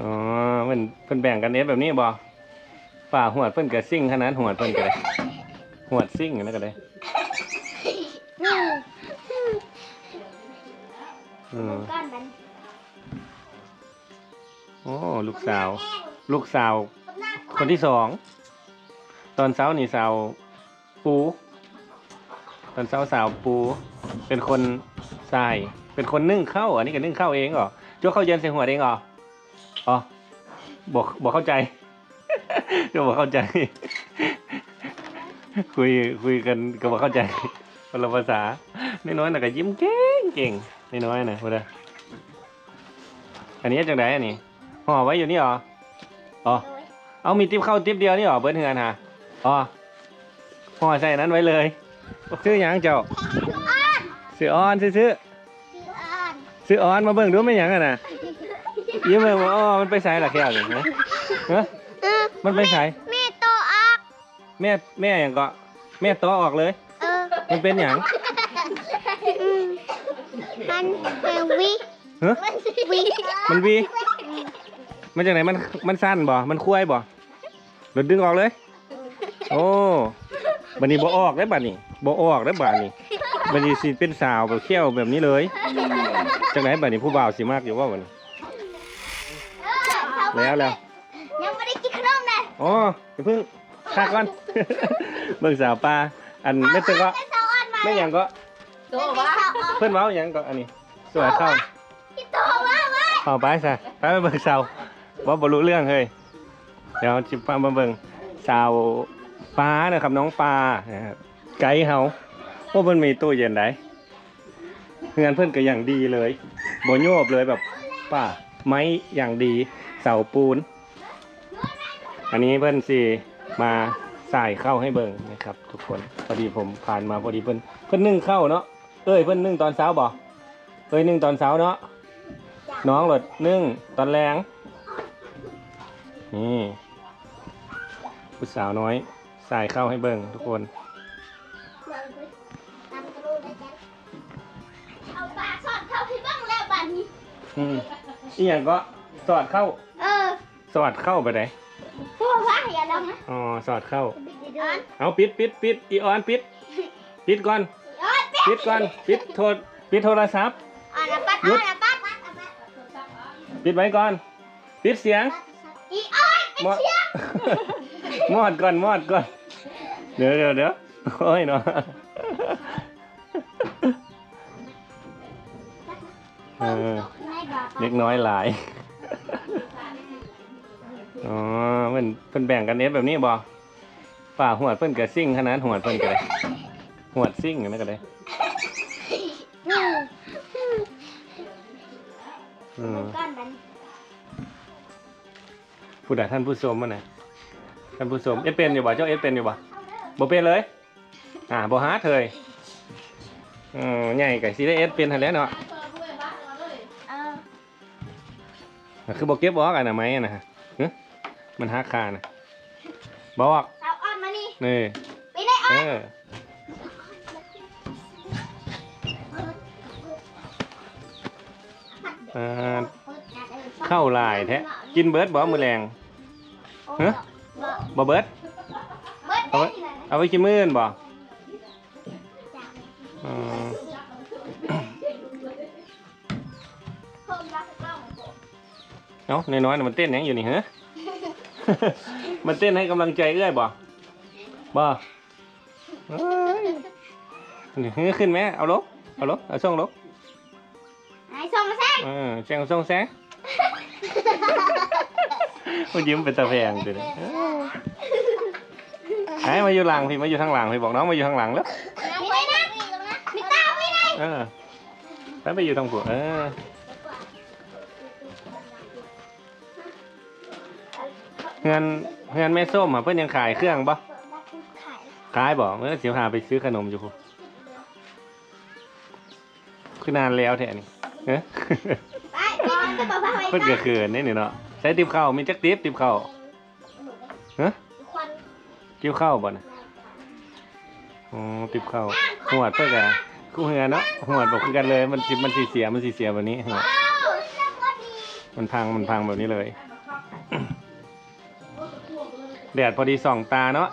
อ๋อเพิ่นเพิ่นแบ่งกันเน็ตแบบนี้บ่ฝ่าหวดเพิ่นก็ซิ่งขนาดหวดเพิ่นก็ได้หวดซิ่งนั่นก็ได้อืมก้อนมันโอ้ลูกสาว ลูกสาว คนที่สอง ตอนเช้านี่สาวปู ตอนเช้าสาวปู เป็นคนทรายเป็นคนนึ่งข้าวอันนี้ก็นึ่งข้าวเองเหรอจ้วข้าวเย็นใส่หัวเองเหรอ อ๋อบอกบอกเข้าใจจ้วบอกเข้าใจ คุยคุยกันก็บอกเข้าใจคนละภาษาน้อยๆน่ะก็ยิ้มเก่งเก่งน้อยๆน่ะพูดเลยอันนี้จังไดอันนี้ห่อไว้อยู่นี่เหรออ๋อเอามีติ๊บเข้าติ๊บเดียวนี่เหรอเบิร์ดเฮือนฮะอ๋อห่อใส่นั้นไว้เลยซื้อหยังเจ้าซื้อออนซื้อซื้อคืออ่านซื้อออนมาเบิ่งดูไม่หยังอะนะ ยิ้มเลยว่าอ๋อมันไปใส่หลักแก้วเลยนะเฮ้ยมันไปใส่แม่โตออก แม่แม่หยังก็แม่ต่อออกเลย เออ มันเป็นหยังอืมมันเป็นวิฮ้ยวิมันวี มันจากไหนมันมันสั้นบ่ มันคุ้ยบ่เดี๋ยวดึงออกเลย โอ้บันนี้บ่ออกได้บัดนี้บ่ออกได้บัดนี้บัดนี้สิเป็นสาวแบบเขี้ยวแบบนี้เลยจากไหนบัดนี้ผู้บ่าวสิมากอยู่ว่าบันี้ แล้วแล้วยังไม่ได้กินขนมเลยอ๋ออย่าเพิ่งพักก่อนเบิ่งสาวปลาอันไม่ตึกก็ไม่สอนมาไม่หยังก็โตวะเพิ่นเว้าหยังก็อันนี้สวยเข้าพี่โตว่าว่าเอาไปซะไปไปเบิ่งสาวว่าบ่รู้เรื่องเฮ้ยเดี๋ยวจิปามาเบิ่งสาวปลานะครับน้องปลานะครับไกด์เฮาว่าเพิ่นมีตู้เย็นได้งานเพิ่นก็อย่างดีเลยบ่โยบเลยแบบป้า ไม้อย่างดีเสาปูน อันนี้เพิ่นสิมาใส่เข้าให้เบิ่งนะครับ ทุกคนพอดีผมผ่านมาพอดีเพิ่นเพิ่นนึ่งเข้าวเนาะเอ้ยเพิ่นนึ่งตอนเช้าบ่เอ้ยนึ่งตอนเช้าเนาะน้องหลดนึ่งตอนแรงนี่ผู้สาวน้อยใส่เข้าให้เบิ่งทุกคนเอาปลาสอดเข้าที่บ้างแล้วบ้านนี้ อืมอีหยังก็สอดเข้า เออสอดเข้าไปไหนพวกว่าอย่าลองนะอ๋อ สอดเข้าบิดเดินเอาปิดปิดปิดอีออนปิด ปิดก่อน ย้อนปิดก่อน ปิดโทรปิดโทรศัพท์ อ่านะปัดหยุอ่าดนะปัดปิดไว้ก่อน ปิดเสียงอีอ้อยมอดมอดก่อนมอดก่อน เดี๋ยวเดี๋ยวเดี๋ยวโอ้ยเนาะเออ เล็กน้อยหลาย อ๋อเพิ่นเพิ่นแบ่งกันเน็ตแบบนี้บ่ฝ่าหวดเพิ่นก็ซิ่งขนาดหวดเพิ่นก็ได้หวดซิ่งนั่นก็ได้อืมก้อนมันผู้ใดท่านผู้ชมมั้นะท่านผู้ชมเอสเป็นอยู่บ่เจ้าเอสเป็นอยู่บ่บ่เป็นเลย อ่าบ่ฮาร์ดเลยอืมใหญ่ก็สิได้เอสเป็นหั่นแหล้วเนาะ เออคือบ่เก็บบ่ออกอันน่ะไหมอะนะฮะหึมันหักคานะบ่ออกสาวอ้อนมานี่นี่ไปได้อ้เออนออ่าเข้าลายแท้กินเบิร์ดบ่มื้อแรงฮะบ่เบิร์ดเบิดเอาไว้เอาไว้กินมื้ออื่นบ่อืมเอ้าน้อยๆน่ะมันเต้นหยังอยู่นี่ฮะมันเต้นให้กำลังใจเอื้อยบ่บ่เอ้ยนี่เฮ้ยขึ้นไหมเอาลบเอาลบเอาช่องลบไอ้ส่งมาแซ่เออแซงช่องแซงมันยิ้มเป็นตาแพงตัวนี้ไอ้มาอยู่หลังพี่มาอยู่ทางหลังพี่บอกน้องมาอยู่ทางหลังแล้ว ไม่ได้นะมีตาไม่ได้ เออไปไปอยู่ทางผัวเออ เงินเงินแม่ส้มอะเพื่อนยังขายเครื่องปะขายขายบอกเมื่อเสียวหาไปซื้อขนมอยู่พูคือนานแล้วแท้นี่เอ้ไปก่อนจะบอกว่าไว้เพิ่นก็เขินนี่นี่เนาะใช้ติบข้าวมีจักติบติบข้าวฮะควันติบข้าวบ่น่ะอ๋อติบข้าวหวดเพิ่นก็คู่เฮือเนาะหวดบ่คือกันเลยมันสิมันสิเสียมันสิเสียแบบนี้หัวอ้าวสวัสดีมันพังมันพังแบบนี้เลย แดดพอดีส่องตาเนาะ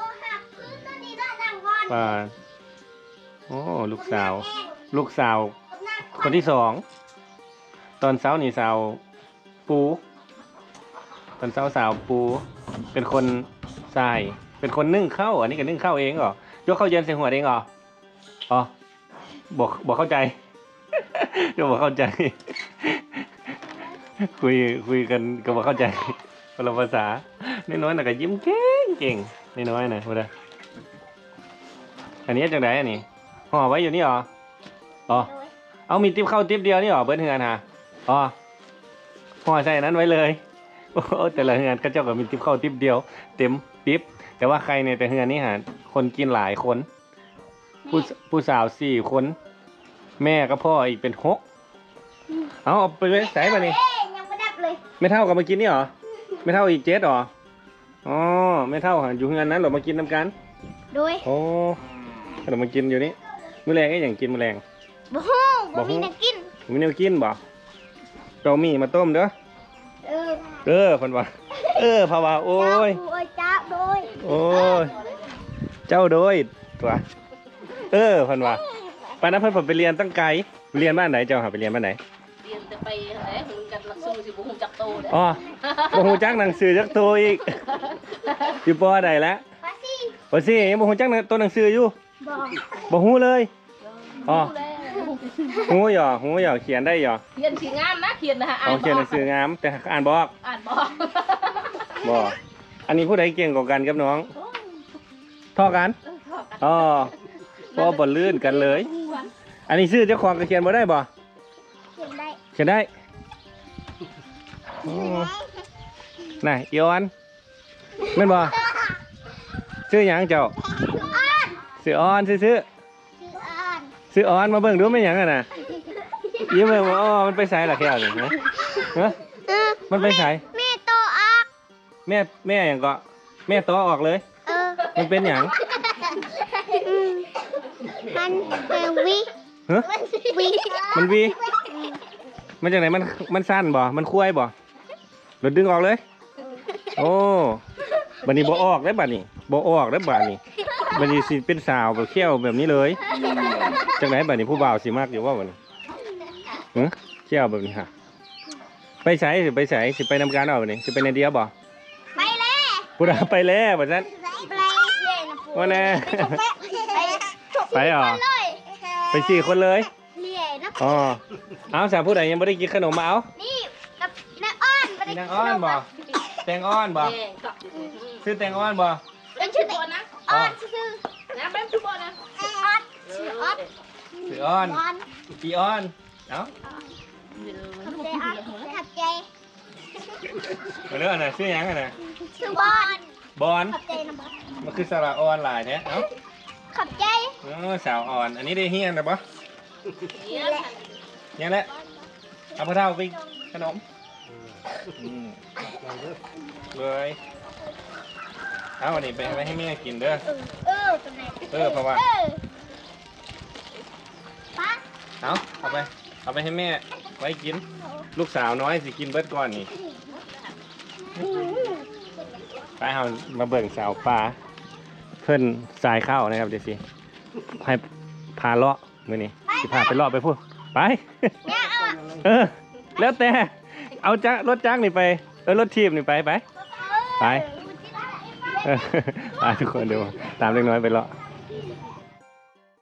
ว่าโอ้ลูกสาว ลูกสาว คนที่สอง ตอนเช้านี่สาวปู ตอนเช้าสาวปู เป็นคนใส่เป็นคนนึ่งข้าวอันนี้ก็นึ่งข้าวเองเหรอยกข้าวเย็นใส่หัวเองเหรออ๋อบอกบอกเข้าใจเดี๋ยวบอกเข้าใจ คุยคุยกันก็บอกเข้าใจคนละภาษา น้อยๆน่ะก็ยิ้มเก่งเก่งน้อยๆน่ะพูดเลยอันนี้จากไหนอันนี้ห่อไว้อยู่นี่เหรออ๋อเอามีติ๊บเข้าติ๊บเดียวนี่เหรอเบิ้ลเฮือนฮะอ๋อห่อใส่นั้นไว้เลยโอ้โหแต่ละเฮือนก็เจ้าก็มีติ๊บเข้าติ๊บเดียว เต็มปิ๊บแต่ว่าใครในแต่เฮือนนี่ฮะคนกินหลายคนผู้ผู้สาวสี่คน แม่กับพ่ออีกเป็นหกเอาเอาไปไว้ใส่มานี่เอ๊ะยังไม่ดับเลย ไม่เท่ากับมากินนี่เหรอไม่เท่าอีกเจ็ดเหรอ อ๋อไม่เท่าค่ะอยู่งานนั้นเหรอมากินน้ำกันโดยโอ้เรามากินอยู่นี่มื้อแรงก็อย่างกินมื้อแรงบ่ฮู้บ่บ่ฮู้มีนักกินมีแนวกินบ่เรามีมาต้มเด้อเออเออเพันว่าเออเพราะว่าโอ้ยจ้าผู้เอ้ยจ้าโดยโอ้ยเจ้าโดยตัวเออเพันว่าปานนั้นเพิ่นผมไปเรียนตั้งไกลเรียนบ้านไหนเจ้าหาไปเรียนบ้านไหนเรียนแต่ไปไหนหุ่นกันหลักสู้สิบุหุจักโตเด้อ๋อบ่ฮู้จักหนังสือจักตัวอีก อยู่ปอใดแล้วปาซี่บ่สิยังบ่ฮู้จักตัวหนังสืออยู่บอกบ่ฮู้เลยอ๋อรู้แล้วฮู้หยอฮู้หยอเขียนได้หยอเขียนสีงามนะเขียนนะฮะอ่าเอานเขียนหนังสืองามแต่อ่านบ่ออกอ่านบอกบ่อันนี้ผู้ใดเก่งกว่ากันกับน้องเท่อกันอ๋อบ่บ่ลื่นกันเลย อันนี้ชื่อเจ้าของก็เขียนบ่ได้บ่เขียนได้เขียนได้อ๋อน่ะอีออน แม่นบ่ชื่อหยังเจ้าอ่านชื่อออนซื่อชื่ออ่านๆชื่อออนมาเบิ่งดูแม่นหยังอะน่ะยิ้มเลยว่าอ๋อมันไปไสล่ะแค่นี้ฮะฮะเออมันไปไสแม่โตอักแม่แม่หยังก็แม่ต่อออกเลยเออมันเป็นหยังอืมมันเป็นวิฮะวิมันวีมันจากไหนมันมันสั้นบ่ มันคุ้ยบ่เราดึงออกเลย โอ้ บัดนี้บ่ออกได้บัดนี้บ่ออกได้บัดนี้บัดนี้สิเป็นสาวแบบเขี้ยวแบบนี้เลยจากไหนบัดนี้ผู้บ่าวสิมากอยู่ว่าบัดนี้ฮะเขี้ยวแบบนี้ฮะไปใช้สิไปใช้สิไปนำการเอาบัดนี้สิไปในเดียวบ่ไปเลยผู้ดาไปแล้วบัดนั้นไปเลยนะว่าแน่ไปไปเหรอเลยไปสี่คนเลยเลี่ยนะอ๋อเอาสาวผู้ใดยังไม่ได้กินขนมมาเอานี่กับนางอ้อนไปได้นางอ้อนบ่แตงอ้อนบ่ แดงกลับอยู่นี่ซื้อแตงอ้อนบ่เป็นชื่อตัวนะอ้อนชื่อนะเป็นชื่อตัวนะอ้อนชื่ออ้อนซื้ออ้อนอ้อนอีอ้อนเอ้าขับใจอ้อนขับใจมาเรื่องอะไรซื้อหยังไงนะชื่อบอลบอลขับใจนะบอลมันคือสระอ่อนหลายแท้เอ้าขับใจเออสาวอ่อน อันนี้ได้เฮียนนะปะเนี่ยเนี่ยแหละเอาพระเท่าไปขนมอืมเลย เอาอันนี้ไปไปให้แม่กินเด้อ เออตรงไหนเออเพราะว่าเออป้าเอาเอาไป เอาไปให้แม่ ไว้กิน ลูกสาวน้อยสิกินเบิดก่อนนี่ ไปเอามาเบิ่งสาวปลาเพิ่นสายเข้านะครับเดี๋ยวสิให้พาเลาะมื้อนี้สิพาไปเลาะไปพูดไป เนี่ยเอาอะเออ แล้วแต่ เอาจักรถจักรนี่ไป เออรถทีมนี่ไปไปไป เออไป ทุกคนเดี๋ยวตามเล็กน้อยไปเลาะ